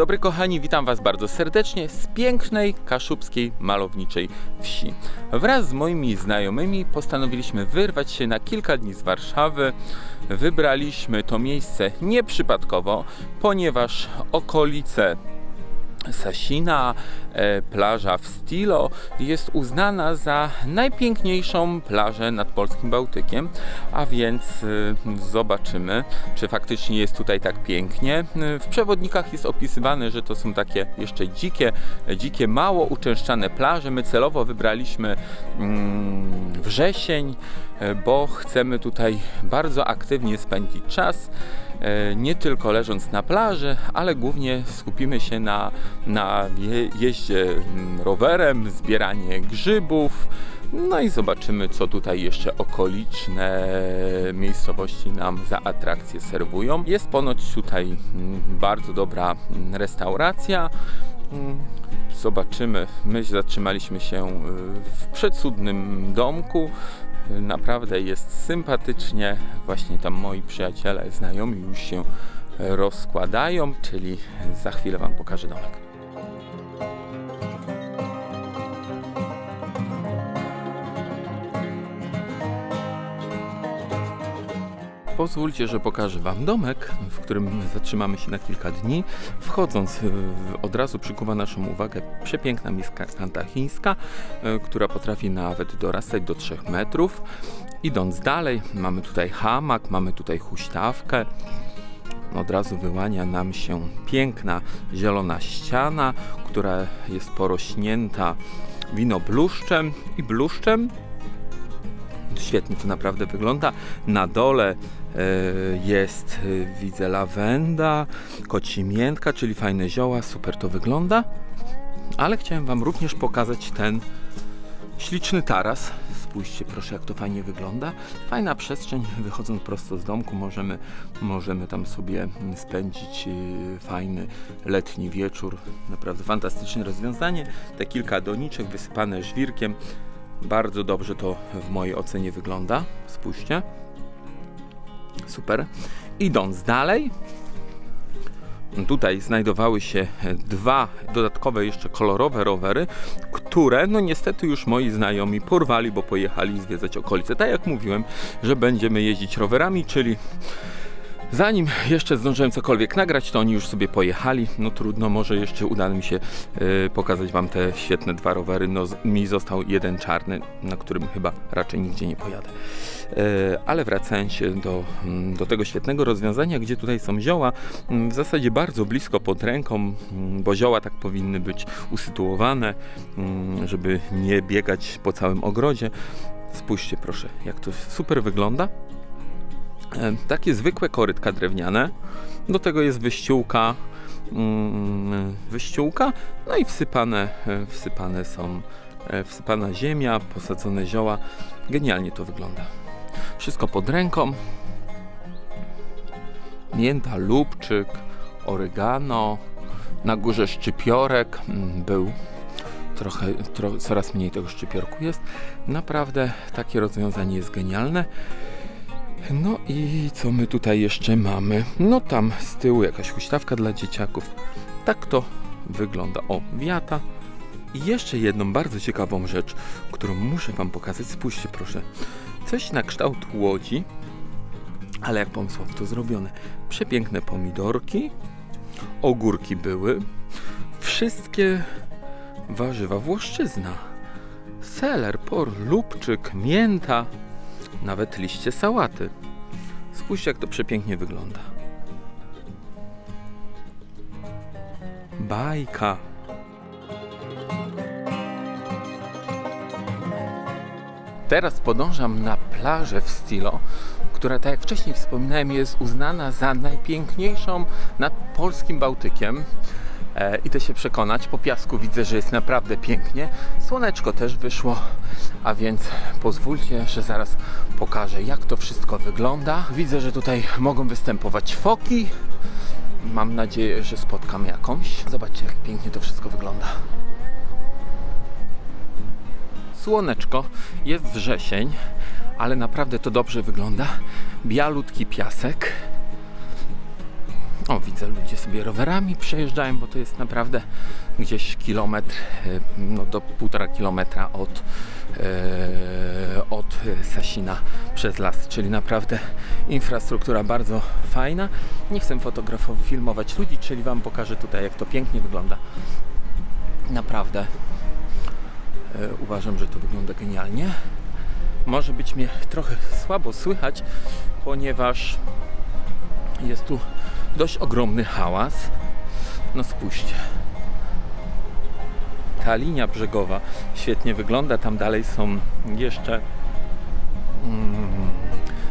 Dobry kochani, witam Was bardzo serdecznie z pięknej kaszubskiej malowniczej wsi. Wraz z moimi znajomymi postanowiliśmy wyrwać się na kilka dni z Warszawy. Wybraliśmy to miejsce nieprzypadkowo, ponieważ okolice Sasina, e, plaża w Stilo jest uznana za najpiękniejszą plażę nad polskim Bałtykiem, a więc e, zobaczymy, czy faktycznie jest tutaj tak pięknie. E, W przewodnikach jest opisywane, że to są takie jeszcze dzikie, dzikie, mało uczęszczane plaże. My celowo wybraliśmy mm, wrzesień, bo chcemy tutaj bardzo aktywnie spędzić czas nie tylko leżąc na plaży, ale głównie skupimy się na, na je, jeździe mm, rowerem, zbieranie grzybów. No i zobaczymy, co tutaj jeszcze okoliczne miejscowości nam za atrakcje serwują. Jest ponoć tutaj mm, bardzo dobra mm, restauracja. Zobaczymy. My zatrzymaliśmy się y, w przecudnym domku. Naprawdę jest sympatycznie. Właśnie tam moi przyjaciele, znajomi już się rozkładają, czyli za chwilę Wam pokażę domek. Pozwólcie, że pokażę Wam domek, w którym zatrzymamy się na kilka dni. Wchodząc, y, od razu przykuwa naszą uwagę przepiękna miska kanta chińska, y, która potrafi nawet dorastać do 3 metrów. Idąc dalej, mamy tutaj hamak, mamy tutaj huśtawkę. Od razu wyłania nam się piękna zielona ściana, która jest porośnięta winobluszczem i bluszczem. Świetnie to naprawdę wygląda. Na dole e, jest, e, widzę, lawenda, kocimiętka, czyli fajne zioła. Super to wygląda. Ale chciałem Wam również pokazać ten śliczny taras. Spójrzcie proszę, jak to fajnie wygląda. Fajna przestrzeń, wychodząc prosto z domku, możemy, możemy tam sobie spędzić e, fajny letni wieczór. Naprawdę fantastyczne rozwiązanie. Te kilka doniczek wysypane żwirkiem. Bardzo dobrze to w mojej ocenie wygląda. Spójrzcie. Super. Idąc dalej, tutaj znajdowały się dwa dodatkowe jeszcze kolorowe rowery, które no niestety już moi znajomi porwali, bo pojechali zwiedzać okolice. Tak jak mówiłem, że będziemy jeździć rowerami, czyli Zanim jeszcze zdążyłem cokolwiek nagrać, to oni już sobie pojechali. No trudno, może jeszcze uda mi się y, pokazać Wam te świetne dwa rowery. No, mi został jeden czarny, na którym chyba raczej nigdzie nie pojadę. Y, ale wracając do, mm, do tego świetnego rozwiązania, gdzie tutaj są zioła, mm, w zasadzie bardzo blisko pod ręką, mm, bo zioła tak powinny być usytuowane, mm, żeby nie biegać po całym ogrodzie. Spójrzcie proszę, jak to super wygląda. E, takie zwykłe korytka drewniane. Do tego jest wyściółka, mm, wyściółka, no i wsypane, e, wsypane są, e, wsypana ziemia, posadzone zioła. Genialnie to wygląda. Wszystko pod ręką. Mięta, lubczyk, oregano, na górze szczypiorek mm, był. Trochę, tro, coraz mniej tego szczypiorku jest. Naprawdę takie rozwiązanie jest genialne. No i co my tutaj jeszcze mamy? No tam z tyłu jakaś huśtawka dla dzieciaków. Tak to wygląda. O, wiata. I jeszcze jedną bardzo ciekawą rzecz, którą muszę Wam pokazać. Spójrzcie proszę. Coś na kształt łodzi, ale jak pomysłowo to zrobione. Przepiękne pomidorki, ogórki były, wszystkie warzywa włoszczyzna. Seler, por, lubczyk, mięta, nawet liście sałaty. Spójrzcie, jak to przepięknie wygląda. Bajka. Teraz podążam na plażę w Stilo, która, tak jak wcześniej wspominałem, jest uznana za najpiękniejszą nad polskim Bałtykiem. E, idę się przekonać. Po piasku widzę, że jest naprawdę pięknie. Słoneczko też wyszło, a więc pozwólcie, że zaraz pokażę, jak to wszystko wygląda. Widzę, że tutaj mogą występować foki. Mam nadzieję, że spotkam jakąś. Zobaczcie, jak pięknie to wszystko wygląda. Słoneczko, jest wrzesień, ale naprawdę to dobrze wygląda. Bialutki piasek. O, widzę, ludzie sobie rowerami przejeżdżają, bo to jest naprawdę gdzieś kilometr, e, no do półtora kilometra od, e, od Sasina przez las, czyli naprawdę infrastruktura bardzo fajna. Nie chcę fotografować, filmować ludzi, czyli Wam pokażę tutaj, jak to pięknie wygląda. Naprawdę e, uważam, że to wygląda genialnie. Może być mnie trochę słabo słychać, ponieważ jest tu dość ogromny hałas. No spójrzcie. Ta linia brzegowa świetnie wygląda. Tam dalej są jeszcze mm,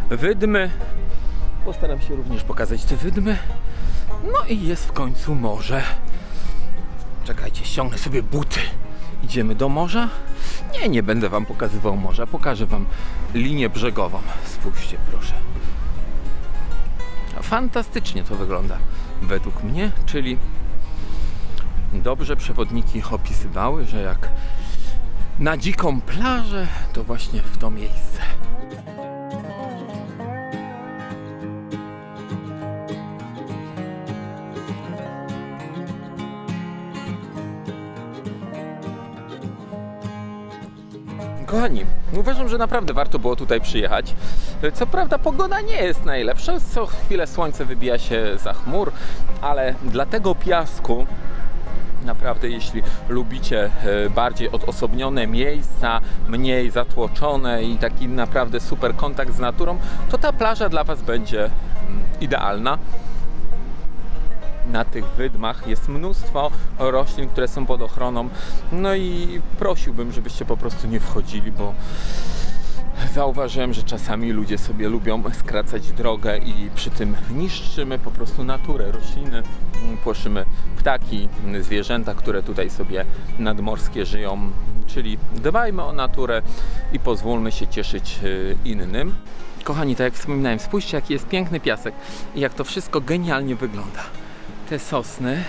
wydmy. Postaram się również pokazać te wydmy. No i jest w końcu morze. Czekajcie, ściągnę sobie buty. Idziemy do morza. Nie, nie będę wam pokazywał morza. Pokażę wam linię brzegową. Spójrzcie proszę. Fantastycznie to wygląda według mnie, czyli dobrze przewodniki opisywały, że jak na dziką plażę, to właśnie w to miejsce. Kochani, uważam, że naprawdę warto było tutaj przyjechać. Co prawda pogoda nie jest najlepsza, co chwilę słońce wybija się za chmur, ale dla tego piasku Naprawdę, jeśli lubicie e, bardziej odosobnione miejsca, mniej zatłoczone i taki naprawdę super kontakt z naturą, to ta plaża dla Was będzie mm, idealna. Na tych wydmach jest mnóstwo roślin, które są pod ochroną. No i prosiłbym, żebyście po prostu nie wchodzili, bo zauważyłem, że czasami ludzie sobie lubią skracać drogę i przy tym niszczymy po prostu naturę, rośliny, płoszymy ptaki, zwierzęta, które tutaj sobie nadmorskie żyją. Czyli dbajmy o naturę i pozwólmy się cieszyć y, innym. Kochani, tak jak wspominałem, spójrzcie jaki jest piękny piasek i jak to wszystko genialnie wygląda. Te sosny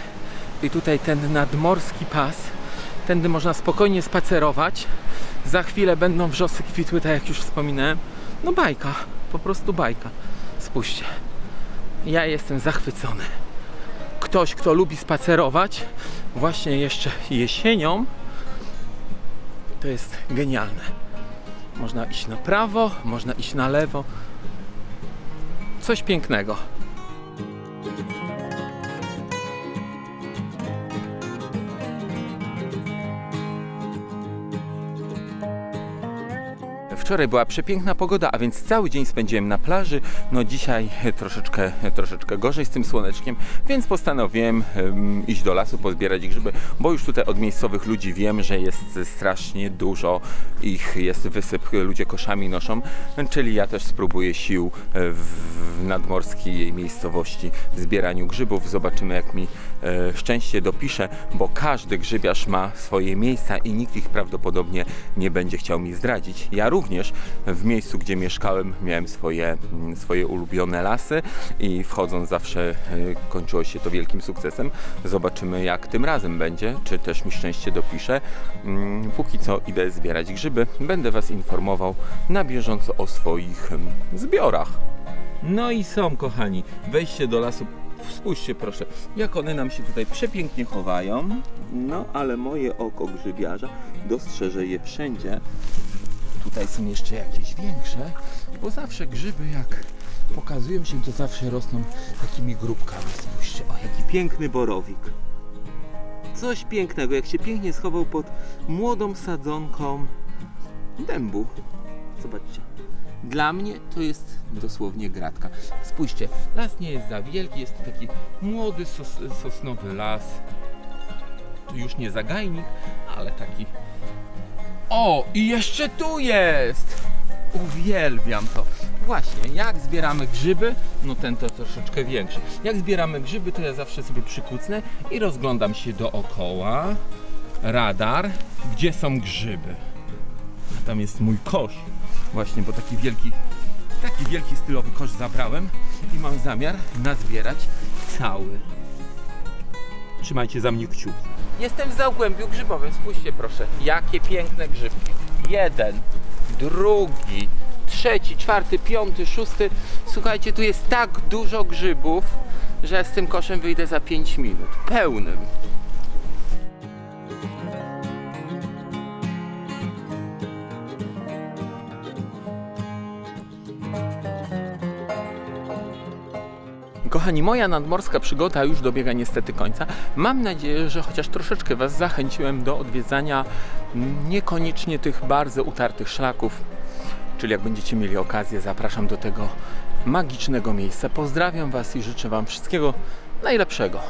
i tutaj ten nadmorski pas, tędy można spokojnie spacerować. Za chwilę będą wrzosy kwitły, tak jak już wspominałem. No bajka, po prostu bajka. Spójrzcie. Ja jestem zachwycony. Ktoś, kto lubi spacerować, właśnie jeszcze jesienią, to jest genialne. Można iść na prawo, można iść na lewo. Coś pięknego. Wczoraj była przepiękna pogoda, a więc cały dzień spędziłem na plaży. No dzisiaj troszeczkę, troszeczkę gorzej z tym słoneczkiem, więc postanowiłem em, iść do lasu, pozbierać grzyby, bo już tutaj od miejscowych ludzi wiem, że jest strasznie dużo ich, jest wysyp, ludzie koszami noszą, czyli ja też spróbuję sił e, w nadmorskiej miejscowości w zbieraniu grzybów. Zobaczymy jak mi e, szczęście dopisze, bo każdy grzybiarz ma swoje miejsca i nikt ich prawdopodobnie nie będzie chciał mi zdradzić. Ja również w miejscu, gdzie mieszkałem, miałem swoje, mm, swoje ulubione lasy i wchodząc zawsze e, kończyło się to wielkim sukcesem. Zobaczymy jak tym razem będzie, czy też mi szczęście dopisze. Mm, Póki co idę zbierać grzyby. Będę Was informował na bieżąco o swoich em, zbiorach. No i są, kochani, wejście do lasu. Spójrzcie proszę, jak one nam się tutaj przepięknie chowają. No, ale moje oko grzybiarza dostrzeże je wszędzie. Tutaj są jeszcze jakieś większe, bo zawsze grzyby jak pokazują się, to zawsze rosną takimi grupkami. Spójrzcie, o jaki piękny borowik. Coś pięknego, jak się pięknie schował pod młodą sadzonką dębu. Zobaczcie. Dla mnie to jest dosłownie gratka. Spójrzcie, las nie jest za wielki, jest to taki młody sos, sosnowy las. Tu już nie zagajnik, ale taki. O, i jeszcze tu jest! Uwielbiam to. Właśnie, jak zbieramy grzyby, no ten to troszeczkę większy. Jak zbieramy grzyby, to ja zawsze sobie przykucnę i rozglądam się dookoła. Radar, gdzie są grzyby. A tam jest mój kosz. Właśnie, bo taki wielki, taki wielki stylowy kosz zabrałem i mam zamiar nazbierać cały. Trzymajcie za mnie kciuki. Jestem w zagłębiu grzybowym, spójrzcie proszę, jakie piękne grzybki. Jeden, drugi, trzeci, czwarty, piąty, szósty. Słuchajcie, tu jest tak dużo grzybów, że z tym koszem wyjdę za 5 minut. Pełnym. Kochani, moja nadmorska przygoda już dobiega niestety końca. Mam nadzieję, że chociaż troszeczkę Was zachęciłem do odwiedzania niekoniecznie tych bardzo utartych szlaków. Czyli jak będziecie mieli okazję, zapraszam do tego magicznego miejsca. Pozdrawiam Was i życzę Wam wszystkiego najlepszego.